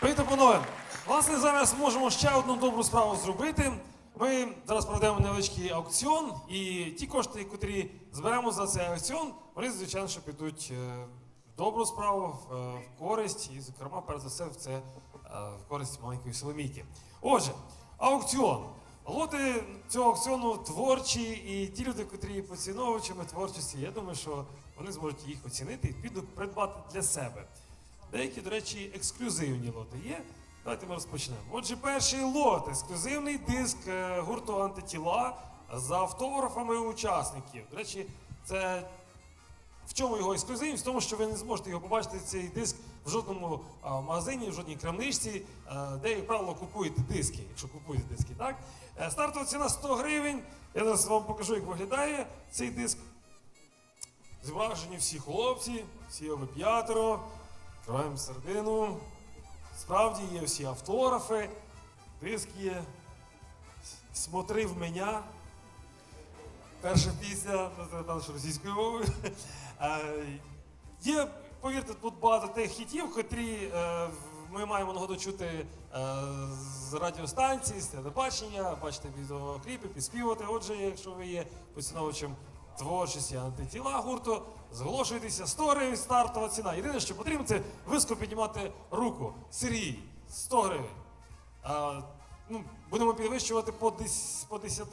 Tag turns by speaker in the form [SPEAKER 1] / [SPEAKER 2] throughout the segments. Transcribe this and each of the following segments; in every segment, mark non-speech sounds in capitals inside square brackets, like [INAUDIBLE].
[SPEAKER 1] Привіт, панове! Власне, зараз можемо ще одну добру справу зробити. Ми зараз проведемо невеличкий аукціон, і ті кошти, які зберемо за цей аукціон, вони, звичайно, що підуть е, в добру справу, в, е, користь, і, зокрема, перш за все, в це е, в користь маленької Соломійки. Отже, аукціон. Лоти цього аукціону творчі, і ті люди, котрі є поціновувачами творчості, я думаю, що вони зможуть їх оцінити і підуть придбати для себе. Деякі, до речі, ексклюзивні лоти є. Давайте ми розпочнемо. Отже, перший лот ексклюзивний диск е, гурту антитіла з автографами учасників. До речі, це в чому його ексклюзивність? В тому, що ви не зможете його побачити цей диск в жодному а, магазині, в жодній крамничці, е, де, як правило, купуєте диски, якщо купуєте диски. Так? Е, Стартова ціна 100 гривень. Я зараз вам покажу, як виглядає цей диск. Зображені всі хлопці, всі його п'ятеро. Відкриваємо середину. Справді є всі автографи, диск є. Смотри в мене. Перша пісня, ну, російською мовою. [LAUGHS] Е, Є, повірте, тут багато тих хітів, котрі е, ми маємо нагоду чути е, з радіостанцій, з телебачення, бачите відеокліпи, підспівати. Отже, якщо ви є поціновувачем творчості антитіла гурту, зголошуйтеся 100 гривень стартова ціна. Єдине, що потрібно, це високо піднімати руку. Сергій, 100 гривень. А, ну, будемо підвищувати по 10, по 10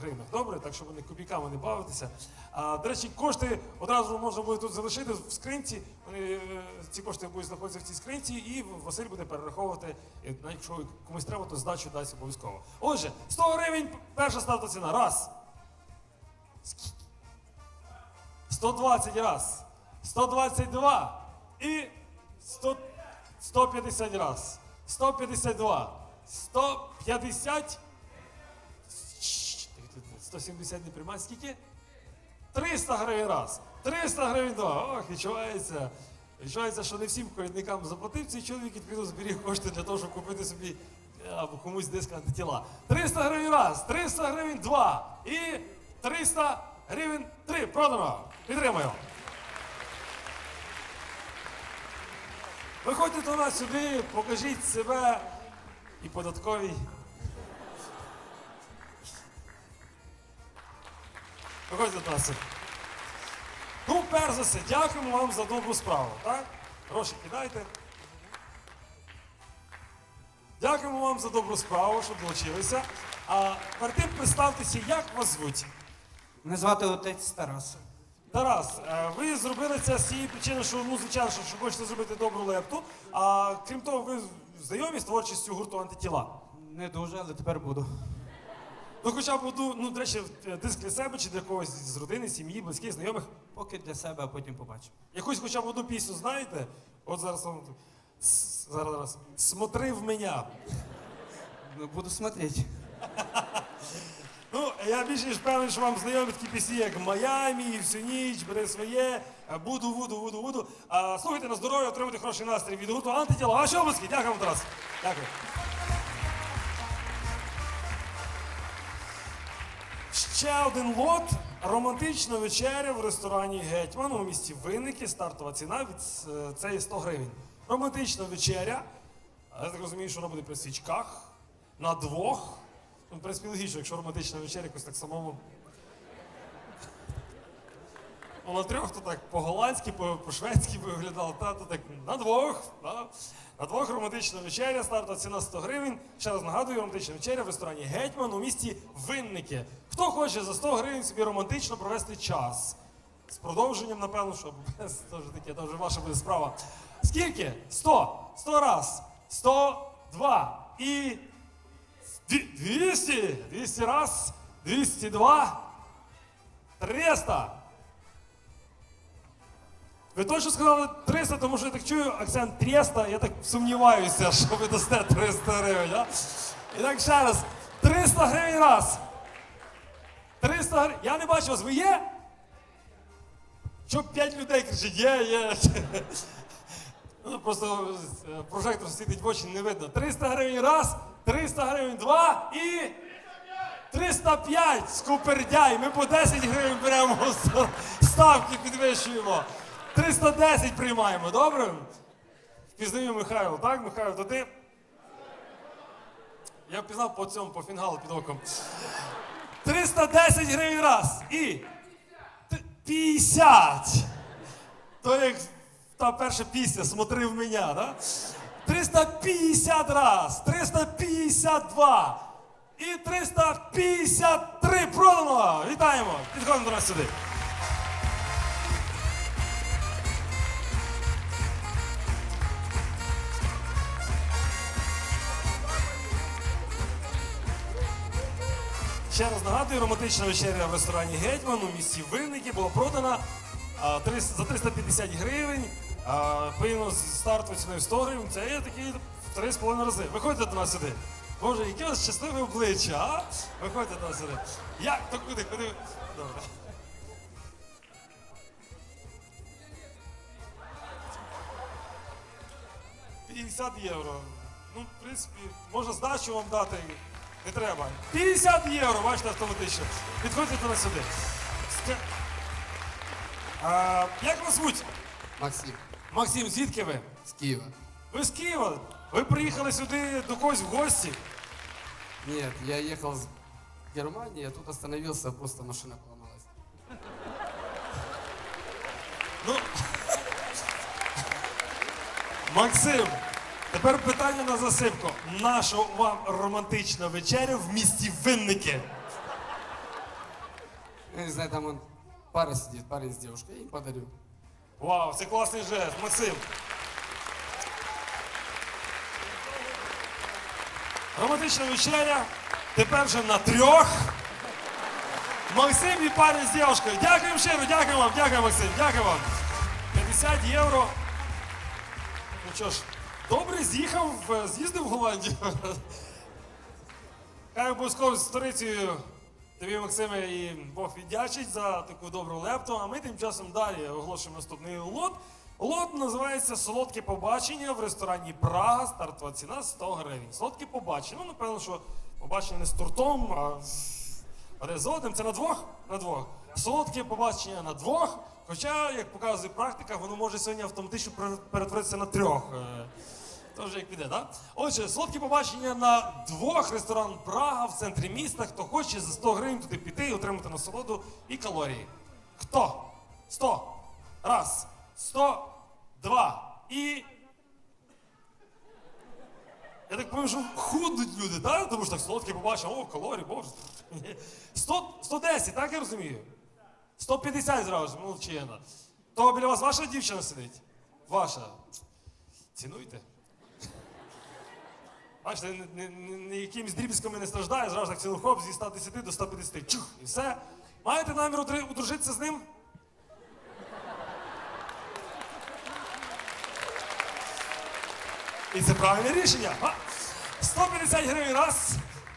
[SPEAKER 1] гривнях, добре? Так що ви не копійками не бавитеся. А, до речі, кошти одразу можна буде тут залишити в скринці. Е, ці кошти будуть знаходитися в цій скринці, і Василь буде перераховувати. І, Якщо комусь треба, то здачу дасть обов'язково. Отже, 100 гривень перша ставта ціна. Раз. 120 раз. 122 і 100, 150 раз. 152. 150. 170 не приймає. Скільки? 300 гривень раз. 300 гривень два. Ох, відчувається. Відчувається, що не всім колідникам заплатив цей чоловік піду зберіг кошти для того, щоб купити собі е, або комусь диск антитіла. 300 гривень раз, 300 гривень два і 300 гривень три. Продано. Підтримаю. Виходьте до нас сюди, покажіть себе і податковій. Виходьте до нас. Ну, перш за все, дякуємо вам за добру справу. Так? Гроші кидайте. Дякуємо вам за добру справу, що долучилися. А перед тим представтеся, як вас звуть.
[SPEAKER 2] Мене звати отець Тарас.
[SPEAKER 1] Тарас, е, ви зробили це з цієї причини, що ну звичайно, що, що хочете зробити добру лепту. А крім того, ви знайомі з творчістю гурту антитіла.
[SPEAKER 2] Не дуже, але тепер буду.
[SPEAKER 1] Ну, хоча б одну, ну, до речі, диск для себе чи для когось з родини, сім'ї, близьких, знайомих.
[SPEAKER 2] Поки для себе, а потім побачу.
[SPEAKER 1] Якусь хоча б одну пісню знаєте? От зараз вам с- зараз, зараз. Смотри в мене.
[SPEAKER 2] Ну, Буду смотреть. [LAUGHS]
[SPEAKER 1] Ну, я більше ніж певний, що вам знайомі такі пісні, як Майамі, всю ніч, бери своє, е, буду, буду, буду, буду. А, слухайте на здоров'я, отримуйте хороший настрій від гурту антитіла. Ваші обласки. Дякую Тарас. Дякую. Ще один лот. Романтична вечеря в ресторані Гетьман у місті Винники. Стартова ціна від е, це 100 гривень. Романтична вечеря. Я так розумію, що вона буде при свічках на двох. Ну, в принципі, логічно, якщо романтична вечеря, якось так самому. Ну, на трьох, то так по-голландськи, по- по-шведськи виглядало, та, то так на двох. Та. На двох романтична вечеря, стартова ціна 100 гривень. Ще раз нагадую, романтична вечеря в ресторані Гетьман у місті Винники. Хто хоче за 100 гривень собі романтично провести час? З продовженням, напевно, що без теж таке, то вже ваша буде справа. Скільки? 100. 100 раз. 102. І 200, 200 раз, 202, 300. Ви точно сказали 300, тому що я так чую акцент 300, я так сумніваюся, що ви дасте 300 гривень. А? І так ще раз. 300 гривень раз. 300 гривень. Я не бачу вас, ви є? Щоб 5 людей кричить, є, є. Ну, просто е, прожектор світить в очі, не видно. 300 гривень раз, 300 гривень два і 305 скупердяй. Ми по 10 гривень беремо ставки, підвищуємо. 310 приймаємо, добре? Впізнаю Михайло, так? Михайло, то ти? Я впізнав по цьому, по фінгалу під оком. 310 гривень раз. І 50. То як та перша пісня «Смотри в мене», да? 350 раз, 352 і 353 продано. Вітаємо! Підходимо до нас сюди. Ще раз нагадую, романтична вечеря в ресторані Гетьман у місті Винники була продана а, 300 за 350 гривень. А, Повинно з стартовою ціною 100 гривень. Це є такі в 3,5 рази. Виходьте до нас сюди. Боже, яке у вас щасливе обличчя, а? Виходьте до нас сюди. Як? То куди? Куди? Добре. «50 євро. Ну, в принципі, можна здачу вам дати. Не треба. 50 євро, бачите, автоматично. Підходьте до нас сюди. А, як вас звуть?
[SPEAKER 3] Максим,
[SPEAKER 1] Максим, звідки ви?
[SPEAKER 3] с Киева.
[SPEAKER 1] Ви з Києва? Ви приїхали сюди до когось в гості?
[SPEAKER 3] Нет, я ехал с Германии, а тут остановился, просто машина поломалась.
[SPEAKER 1] Ну. Максим, тепер питання на засипку. Наша вам романтична вечеря в місті Винники?
[SPEAKER 3] Я не знаю, там он пара сидит, парень с девушкой, я им подарю.
[SPEAKER 1] Вау, це класний жест, Максим. Романтична вечеря. Тепер вже на трьох. Максим і парень з дівчинкою. Дякуємо щиро, дякую вам, дякую, Максим, дякую вам. 50 євро. Ну що ж, добре з'їхав, е, з'їздив в Голландію. [LAUGHS] Хай обов'язково з сторицею тобі, Максиме, і Бог віддячить за таку добру лепту. А ми тим часом далі оголошуємо наступний лот. Лот називається Солодке побачення в ресторані Прага. Стартова ціна 100 гривень. Солодке побачення. Ну, напевно, що побачення не з тортом, а з резотом. Це на двох? На двох. Солодке побачення на двох. Хоча, як показує практика, воно може сьогодні автоматично перетворитися на трьох. То вже як піде, так? Отже, солодкі побачення на двох ресторан Прага в центрі міста. Хто хоче за 100 гривень туди піти і отримати насолоду і калорії. Хто? 100. Раз. 100. Два. І. Я так пам'ятаю, що худуть люди, так? Тому що так солодкі побачення, о, калорії, боже. 100, 110, так я розумію? 150 зразу ж, молодчина. То біля вас ваша дівчина сидить? Ваша. Цінуйте. Бачите, ні- ні- ні якимись дріб'язками не страждає, зразу так цілий хоп зі 110 до 150. Чух, і все. Маєте намір одружитися з ним? І це правильне рішення. А? 150 гривень раз,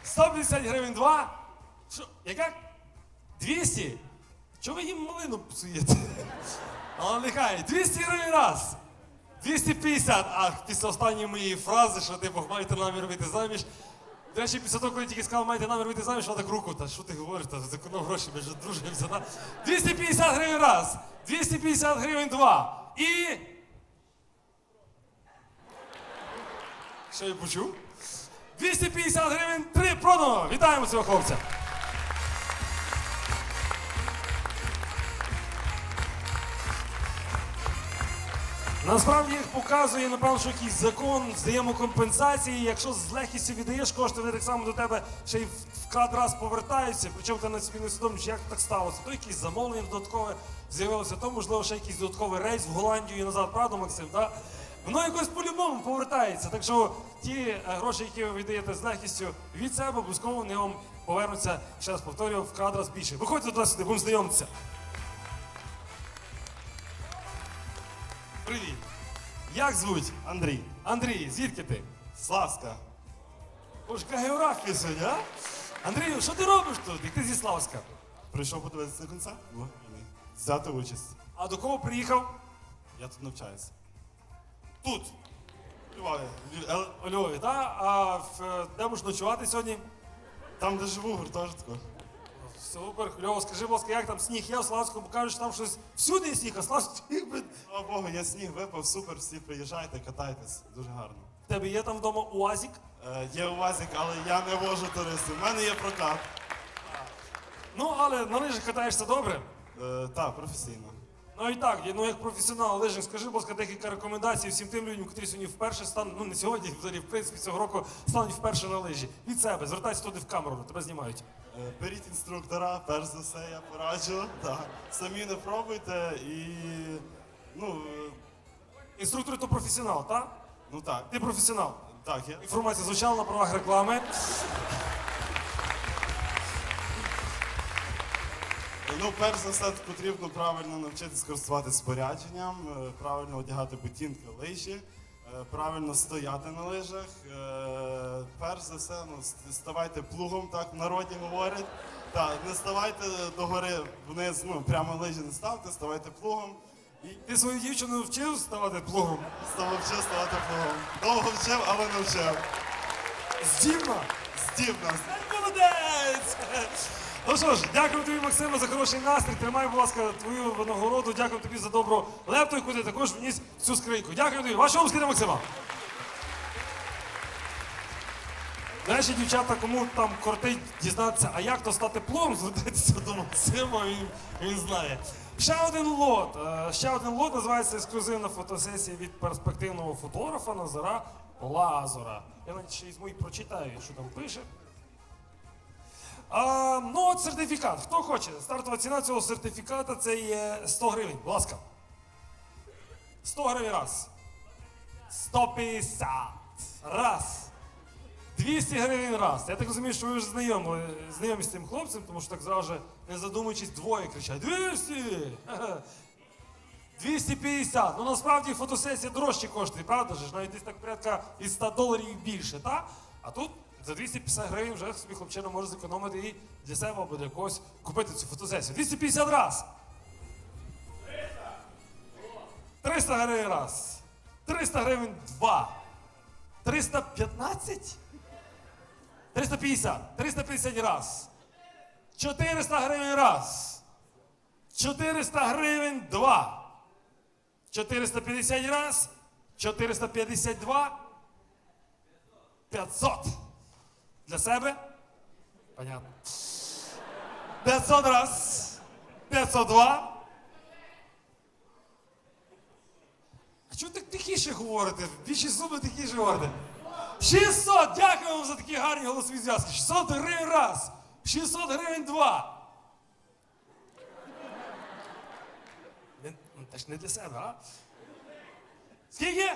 [SPEAKER 1] 150 гривень два. Що, яка? 200? Чого ви їм малину псуєте? Але нехай, 200 гривень раз. 250, а після останньої моєї фрази, що типу маєте намір вийти заміж. До речі, після того, коли я тільки сказав, маєте намір вийти заміж, вона так руку, та що ти говориш, та законно гроші, ми ж дружимося. Та? 250 гривень раз, 250 гривень два. І. Що я почув? 250 гривень три продано. Вітаємо цього хлопця. Насправді їх показує, напевно, що якийсь закон взаємокомпенсації. Якщо з легкістю віддаєш кошти, вони так само до тебе ще й в- вкрат раз повертаються. Причому ти на собі не усвідомлюєш, як так сталося. То якісь замовлення додаткове з'явилося, то можливо ще якийсь додатковий рейс в Голландію і назад, правда, Максим? Да? Воно якось по-любому повертається. Так що ті е, гроші, які ви віддаєте з легкістю від себе, обов'язково вони вам повернуться, ще раз повторюю, вкрат раз більше. Виходьте до нас сюди, будемо знайомитися. Привіт. Як звуть? Андрій. Андрій, звідки ти? Славська. Боже, географія сьогодні, а? Андрію, що ти робиш тут? І ти зі Славська.
[SPEAKER 4] Прийшов подивитися на концерт? Взяти участь.
[SPEAKER 1] А до кого приїхав?
[SPEAKER 4] Я тут навчаюся.
[SPEAKER 1] Тут.
[SPEAKER 4] Львові.
[SPEAKER 1] У Львові, так? А в, де будеш ночувати сьогодні?
[SPEAKER 4] Там, де живу, в гуртожитку.
[SPEAKER 1] Супер, кльово. Скажи, будь ласка, як там сніг є в Славську, бо кажуть, що там щось всюди сніг, а Славську блін.
[SPEAKER 4] Слава Богу, я сніг випав, супер, всі приїжджайте, катайтесь, дуже гарно.
[SPEAKER 1] В тебе є там вдома УАЗик?
[SPEAKER 4] Е, є УАЗик, але я не вожу туристів. У мене є прокат.
[SPEAKER 1] Ну, але на лижах катаєшся добре.
[SPEAKER 4] Е, так, професійно.
[SPEAKER 1] Ну і так, я- ну як професіонал лижник, скажи, будь ласка, декілька рекомендацій всім тим людям, які сьогодні вперше стануть, ну не сьогодні, взагалі, в принципі, цього року стануть вперше на лижі. Від себе, звертайся туди в камеру, тебе знімають.
[SPEAKER 4] Е, беріть інструктора, перш за все, я пораджу. Так. Самі не пробуйте і. Ну, е,
[SPEAKER 1] Інструктор то професіонал, так?
[SPEAKER 4] ну так.
[SPEAKER 1] Ти професіонал.
[SPEAKER 4] Так, я.
[SPEAKER 1] Інформація звучала на правах реклами.
[SPEAKER 4] Ну, перш за все, потрібно правильно навчитись користуватися спорядженням, е, правильно одягати ботинки, лижі, правильно стояти на лижах. Е, Перш за все, ну, ставайте плугом, так в народі говорять. Так, не ставайте догори вниз, ну прямо лижі не ставте, ставайте плугом. І
[SPEAKER 1] Ти свою дівчину вчив ставати плугом?
[SPEAKER 4] став вчив ставати плугом. Довго вчив, але не вчив.
[SPEAKER 1] Здібно!
[SPEAKER 4] Здібно.
[SPEAKER 1] Ну що ж, дякую тобі, Максиме, за хороший настрій. Тримай, будь ласка, твою винагороду. Дякую тобі за добру лепту, яку ти також вніс цю скриньку. Дякую тобі. Ваші обскиди, Максима. Знаєш, дівчата, кому там кортить дізнатися, а як то стати плом, звертайтеся до Максима, він, він знає. Ще один лот. Е, Ще один лот називається ексклюзивна фотосесія від перспективного фотографа Назара Лазора. Я навіть ще і прочитаю, що там пише. А, ну от сертифікат. Хто хоче? Стартова ціна цього сертифіката це є 100 гривень. Будь ласка. 100 гривень раз. 150. Раз. 200 гривень раз. Я так розумію, що ви вже знайомі, знайомі з цим хлопцем, тому що так зразу не задумуючись, двоє кричать 200! 250. Ну насправді фотосесія дорожче коштує, правда ж? Навіть десь так порядка від 100 доларів більше, так? А тут за 250 гривень вже собі хлопчина може зекономити і для себе або для когось купити цю фотосесію. 250 раз. 300 гривень раз. 300 гривень два. 315? 350. 350 раз. 400 гривень раз. 400 гривень два. 450 раз. 452. 500. Для себе? Понятно. 500 раз. 502. А чого так тихіше говорите? Більше зуби тихіше говорите. 600! Дякую вам за такі гарні голосові зв'язки. 600 гривень раз. 600 гривень два. Не- ну, Та ж не для себе, а? Скільки?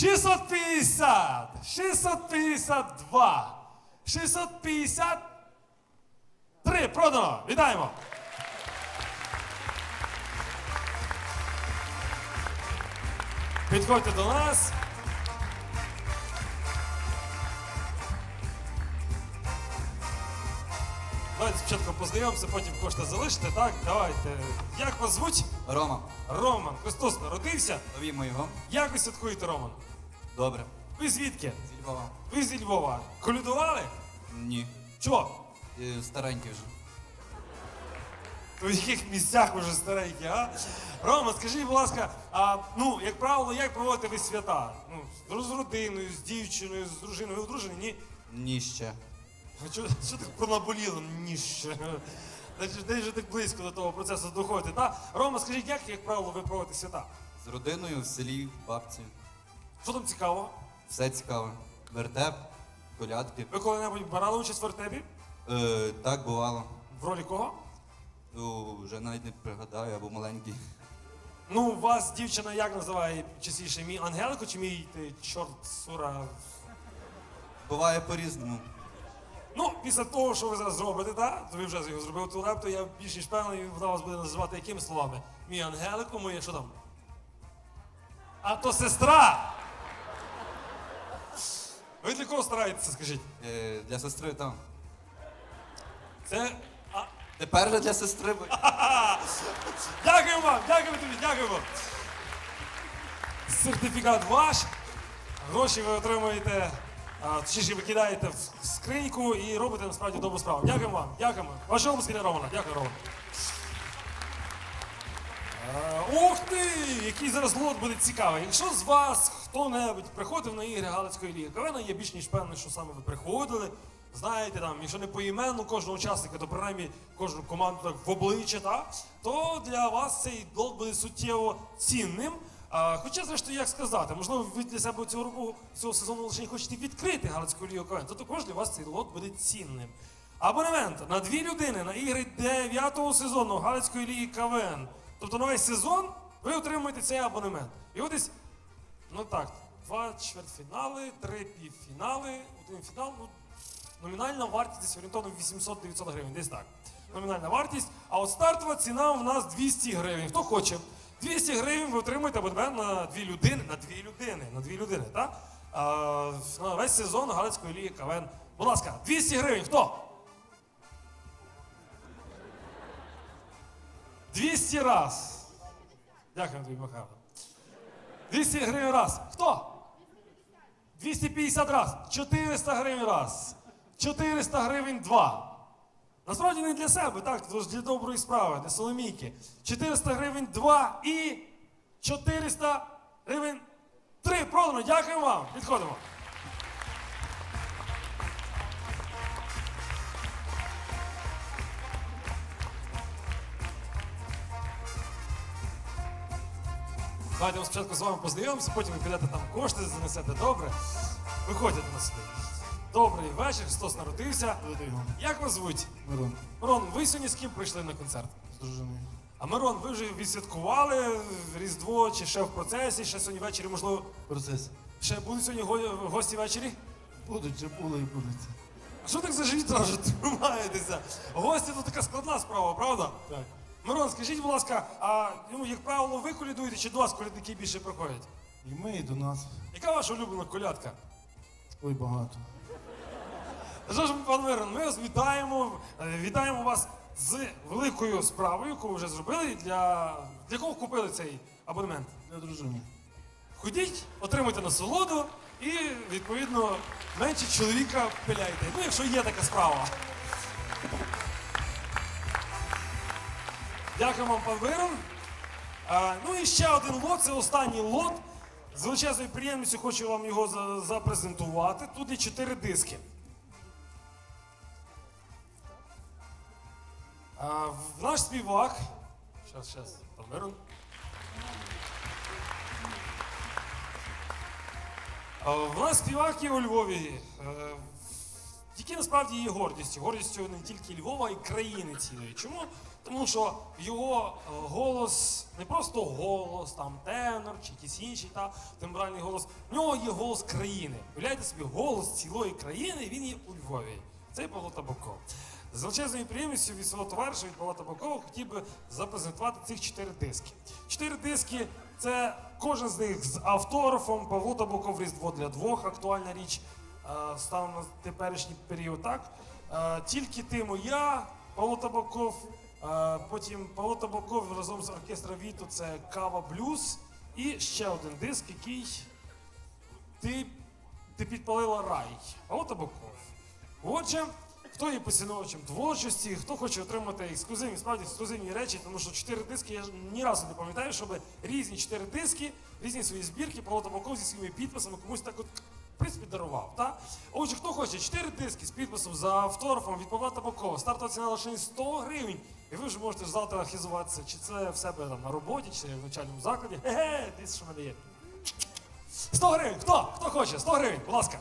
[SPEAKER 1] 650! 652! 653! Продано! Вітаємо! Підходьте до нас. Давайте спочатку познайомимося, потім кошти залишите, так? Давайте. Як вас звуть?
[SPEAKER 5] Рома,
[SPEAKER 1] Роман. Христос народився.
[SPEAKER 5] ловімо його.
[SPEAKER 1] Як ви святкуєте, Роман?
[SPEAKER 5] Добре.
[SPEAKER 1] Ви звідки?
[SPEAKER 5] Зі Львова.
[SPEAKER 1] Ви зі Львова. Колюдували?
[SPEAKER 5] Ні.
[SPEAKER 1] Чого?
[SPEAKER 5] Е, Старенький вже.
[SPEAKER 1] В яких місцях вже старенькі, а? Рома, скажіть, будь ласка, а ну, як правило, як проводите ви свята? Ну, з родиною, з дівчиною, з дружиною. Ви одружені? Ні?
[SPEAKER 5] Ні ще.
[SPEAKER 1] А Що, що так пронаболіло? Ні ще. Значить, десь вже так близько до того процесу доходите. Та? Рома, скажіть, як, як правило, ви проводите свята?
[SPEAKER 5] З родиною в селі, в бабці.
[SPEAKER 1] Що там цікаво?
[SPEAKER 5] Все цікаво. Вертеп, колядки.
[SPEAKER 1] Ви коли-небудь брали участь в вертепі?
[SPEAKER 5] Е, так бувало.
[SPEAKER 1] В ролі кого?
[SPEAKER 5] Ну, вже навіть не пригадаю, або маленький.
[SPEAKER 1] Ну, вас дівчина як називає частіше? Мій ангелико чи мій ти, чорт сура?
[SPEAKER 5] Буває по-різному.
[SPEAKER 1] Ну, після того, що ви зараз зробите, так? Ви вже його зробили ту лепту, я більш ніж певний, вона вас буде називати якими словами? Мій ангелико, моє що там? А то сестра! Ви для кого стараєтеся, скажіть?
[SPEAKER 5] Е, для сестри там.
[SPEAKER 1] Це. А...
[SPEAKER 5] Тепер вже для сестри. бо- [LAUGHS]
[SPEAKER 1] Дякую вам, дякую тобі, дякую вам. Сертифікат ваш. Гроші ви отримуєте а, точніше ви кидаєте в скриньку і робите насправді добру справу. Дякуємо вам, дякуємо. Вашого мускіля Романа. Дякую, Роман. Е, Ух ти! Який зараз лот буде цікавий. Якщо з вас хто-небудь приходив на ігри Галицької ліги КВН, я більш ніж певний, що саме ви приходили. Знаєте, там, якщо не поіменно кожного учасника, то принаймні кожну команду так в обличчя, так, то для вас цей лот буде суттєво цінним. А, хоча, зрештою, як сказати, можливо, ви для себе цього року цього сезону лише не хочете відкрити Галицьку лігу КВН, то також для вас цей лот буде цінним. Абонемент на дві людини на ігри 9-го сезону Галицької ліги КВН. Тобто весь сезон ви отримуєте цей абонемент. І от десь, ну так, два чвертьфінали, три півфінали, один фінал. Ну, номінальна вартість десь орієнтовно 800-900 гривень, десь так. Номінальна вартість. А от стартова ціна у нас 200 гривень. Хто хоче? 200 гривень ви отримуєте абонемент на дві людини, на дві людини, на дві людини, так? А, на весь сезон Галицької ліги КВН. Будь ласка, 200 гривень. Хто? 200 раз. Дякую, тобі, Михайло. 200 гривень раз. Хто? 250 раз. 400 гривень раз. 400 гривень два. Насправді не для себе, так, тож для доброї справи, для Соломійки. 400 гривень два і 400 гривень три. Продано. Дякую вам. Підходимо. Давайте ми спочатку з вами познайомимося, потім ви підете там кошти, занесете добре. Виходьте до нас сюди. Добрий вечір, Христос народився. Як вас звуть?
[SPEAKER 4] Мирон,
[SPEAKER 1] Мирон, ви сьогодні з ким прийшли на концерт?
[SPEAKER 4] з дружиною.
[SPEAKER 1] А Мирон, ви вже відсвяткували Різдво чи ще в процесі, ще сьогодні ввечері, можливо,
[SPEAKER 4] Процес.
[SPEAKER 1] ще будуть сьогодні го- гості ввечері?
[SPEAKER 4] Будуть, вже були і будуть.
[SPEAKER 1] А що так за живіт тримаєтеся? Гості то така складна справа, правда?
[SPEAKER 4] Так.
[SPEAKER 1] Мирон, скажіть, будь ласка, а ну, як правило, ви колядуєте чи до вас колядники більше приходять?
[SPEAKER 4] І ми, і до нас.
[SPEAKER 1] Яка ваша улюблена колядка?
[SPEAKER 4] Ой, багато.
[SPEAKER 1] Що ж, пан Мирон, ми вас вітаємо, е, вітаємо вас з великою справою, яку ви вже зробили. Для, для кого купили цей абонемент?
[SPEAKER 4] Для дружини.
[SPEAKER 1] Ходіть, отримуйте насолоду і, відповідно, менше чоловіка пиляйте. Ну, якщо є така справа. Дякую вам, пан Мирон. Ну і ще один лот, це останній лот. З величезною приємністю хочу вам його за- запрезентувати. Тут є чотири диски. В- наш співак. Щас, щас, пан. В нас співак є у Львові, е, які насправді є гордістю. Гордістю не тільки Львова, а й країни цілої. Чому? Тому що його е, голос не просто голос, там тенор чи якийсь інший та тембральний голос. В нього є голос країни. Уявляєте собі, голос цілої країни, він є у Львові. Це Павло Табаков. З величезною приємністю від свого товариша від Павла Табакова хотів би запрезентувати цих чотири диски. Чотири диски це кожен з них з автографом. Павло Табаков Різдво для двох, актуальна річ е, станом на теперішній період. Так Е, тільки ти моя, Павло Табаков. Потім Павло Табаков разом з оркестром Віто це Кава Блюз. І ще один диск, який ти, ти підпалила рай. Павло Табаков. Отже, хто є поціновувачем творчості, хто хоче отримати ексклюзивні, справді ексклюзивні речі, тому що чотири диски я ні разу не пам'ятаю, щоб різні чотири диски, різні свої збірки Павло Табаков зі своїми підписами комусь так от. В принципі, дарував. Так? Отже, хто хоче, чотири диски з підписом за автографом від Павла Табакова. Стартова ціна лише 100 гривень. І ви вже можете завтра хизуватися, чи це в себе там на роботі, чи в навчальному закладі. Ге-ге, дивіться, що в мене є. 100 гривень. Хто? Хто хоче? 100 гривень, будь ласка.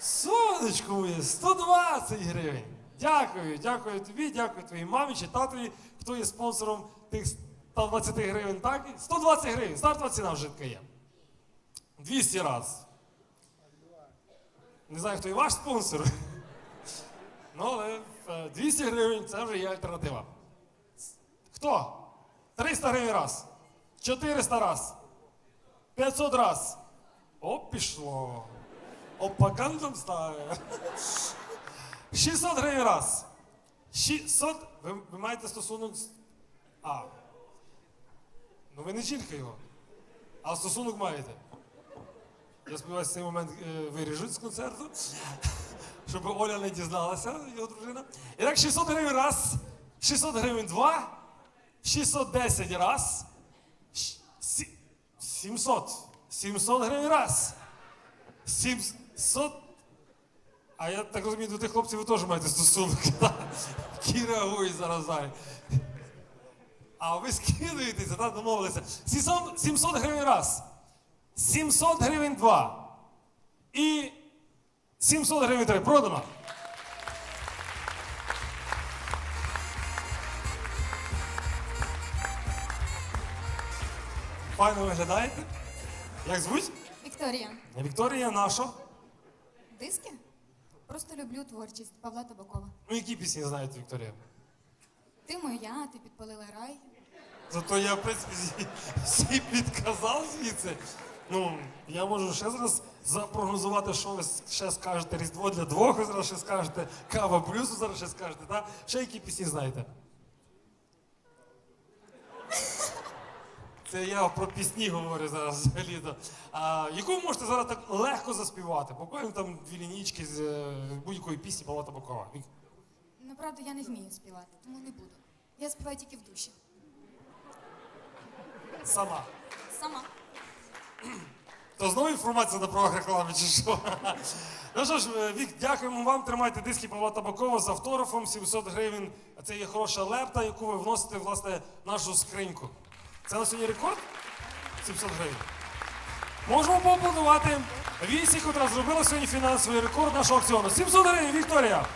[SPEAKER 1] Сонечко моє, 120 гривень. Дякую, дякую тобі, дякую твоїй мамі чи татові, хто є спонсором тих 120 гривень, так? 120 гривень, стартова ціна вже така є. 200 раз. Не знаю, хто і ваш спонсор. Ну, але е, 200 гривень це вже є альтернатива. Хто? 300 гривень раз. 400 раз. 500 раз. О, пішло. Опакантом ставить. 600 гривень раз. 600. Ви, ви маєте стосунок. А. Ну ви не жінка його. А стосунок маєте. Я сподіваюся, цей момент е, виріжуть з концерту, щоб Оля не дізналася, його дружина. І так 600 гривень раз, 600 гривень два, 610 раз, 700. 700 гривень раз. 700. А я так розумію, до тих хлопців ви теж маєте стосунок, [LAUGHS] які реагують зараз. А ви скидуєтеся, так, домовилися. 700, 700 гривень раз. 700 гривень два. І 700 гривень три. Продано. Файно виглядаєте? Як звуть?
[SPEAKER 6] Вікторія,
[SPEAKER 1] Вікторія наша.
[SPEAKER 6] диски? Просто люблю творчість Павла Табакова.
[SPEAKER 1] Ну, які пісні знаєте, Вікторія?
[SPEAKER 6] Ти моя, ти підпалила рай.
[SPEAKER 1] Зато я, в принципі, [LAUGHS] всі підказав звідси. Ну, я можу ще зараз запрогнозувати, що ви ще скажете. Різдво для двох, ви зараз ще скажете, кава плюс, ви зараз ще скажете, так? Ще які пісні знаєте? Це я про пісні говорю зараз взагалі-то. А, яку ви можете зараз так легко заспівати? Буквально там дві лінійки з е, будь-якої пісні Павла Табакова. Вік-
[SPEAKER 6] Направду я не вмію співати, тому не буду. Я співаю тільки в душі.
[SPEAKER 1] Сама.
[SPEAKER 6] Сама.
[SPEAKER 1] То знову інформація на правах реклами чи що? Ну що ж, Вік, дякуємо вам. Тримайте диски Павла Табакова з автографом 700 гривень. Це є хороша лепта, яку ви вносите власне в нашу скриньку. Це на сьогодні рекорд? 700 гривень. Можемо поаплодувати. Вісі, котра зробила сьогодні фінансовий рекорд нашого аукціону. 700 гривень, Вікторія!